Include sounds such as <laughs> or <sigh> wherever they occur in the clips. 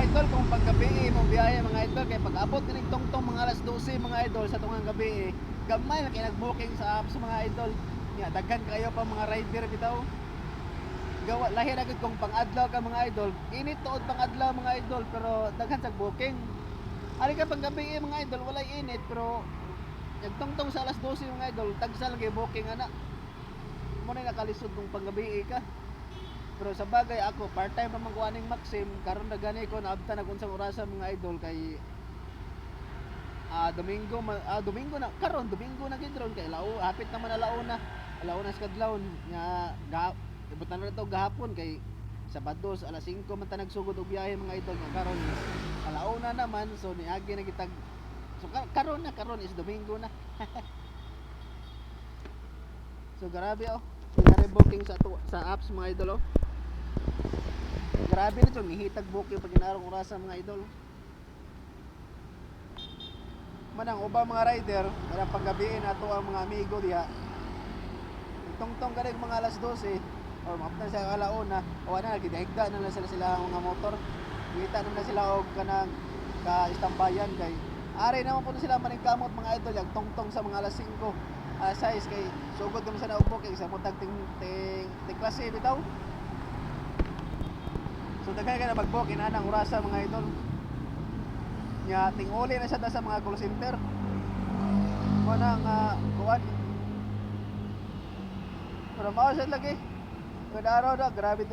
idol kung paggabi mo biyahe mga idol kay pag abot ni tongtong mga alas 12 mga idol sa tungang gabi eh, gamay na kinag-booking sa apps mga idol. Nya daghan kayo pa mga rider bitaw. Gawa lahi gid kung pang-adlaw ka mga idol. Init tuod pang-adlaw mga idol pero daghan sa booking. Ari ka pag gabi eh, mga idol walay init pero nagtongtong sa alas 12 mga idol tagsa lagi booking ana. Mo na nakalisod kung panggabi ka. Pero sa bagay ako, part-time naman ko aning Maxim, karon na gani ko naabta na unsang orasan mga idol kay ah Domingo ah Domingo na karon Domingo na gid ron kay lao hapit naman na launa. Launa sa kadlawon nga ga ibutan na to gahapon kay Sabado sa alas 5 man ta nagsugod og biyahe mga idol nga karon alauna naman so niagi na kitag so ka- karon na karon is Domingo na. <laughs> so grabe oh. Nangyari booking sa sa apps mga idol oh. Grabe nito, mihitag booking pag inarong orasan mga idol. Manang ubang mga rider, manang paggabiin ato ang mga amigo diha. Tungtong galing mga alas 12 or maptan sa alauna, o ana gidahigda na lang sila sila ang mga motor. Kita na na sila og kanang ka istambayan kay Ari naman po na sila maning kamot mga idol, yung tungtong sa mga alas 5 alas 6 kay sugod kami sa naubok kay sa mutag ting ting, ting klase bitaw. So daghan ka na mag-book inanang orasa mga idol. Nya tinguli na siya sa mga call center. Mo nang uh, kuwan. Pero mao siya lagi. Kada araw na grabe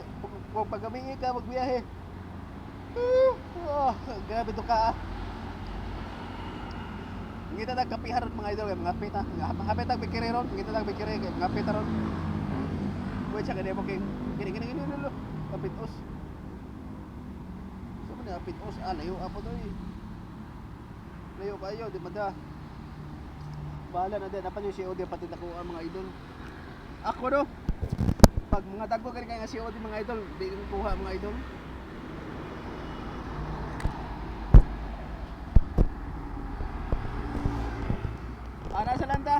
kung pagamingi ka magbiyahe. Oh, grabe to ka. ah. Ngita na kapihar mga idol kay mga pita. Mga hapit ang bikiri ron, ngita na bikiri kay mga pita ron. Buat siya kaya mo kay gini gini gini lolo. Kapit kapit os ah layo apo to eh. Layo kayo di mada. Bahala na din apan yung COD pati ako ang mga idol. Ako do. Pag mga dagko kani kay nga COD mga idol, di kuha mga idol. Ana sa landa.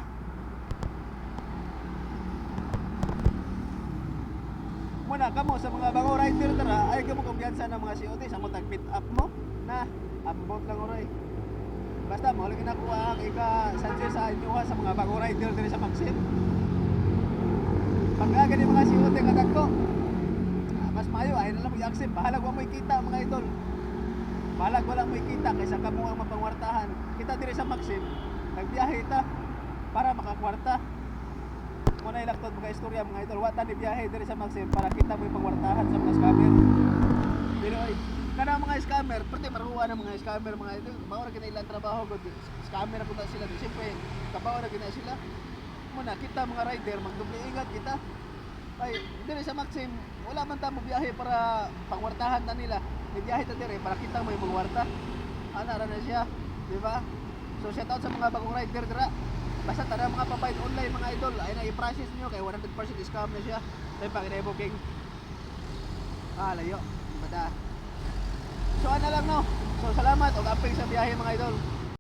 Muna kamo sa mga bago rider tara, ay kamo kumpiyansa ng mga COT sa mo tag-pit up mo na ambot lang oray. Basta mo lagi nakuha ang ika Sanchez sa inyuha sa mga bago rider diri sa Maxim. Pag aga ni mga COT nga dagko. ah, Mas mayo ay na lang mo i-accept. Bahalag wa mo ikita mga idol. Bahalag wala mo ikita kaysa kamo ang mapangwartahan. Kita diri sa Maxim, nagbiyahe ta para makakwarta. Muna ilaktod mga istorya mga idol. Wata ni biyahe diri sa Maxim para kita mo yung pangwartahan sa mga scammer. Pero ay, kana mga scammer, pwede maruha ng mga scammer mga idol. Mao na kinailan trabaho gud. Scammer po sila. Siyempre, kabaw na gina sila. Muna kita mga rider magdubli ingat kita. Ay, diri sa Maxim, wala man ta mo biyahe para pangwartahan na nila. May biyahe ta diri para kita mo yung pangwarta. Ana na siya, di ba? So shout out sa mga bagong rider dira. Basta tara mga pabayad online mga idol, ay na i-process niyo kay 100% scam na siya. Dahil pag booking. Ah, layo. Bada. So ano lang no. So salamat og apil sa biyahe mga idol.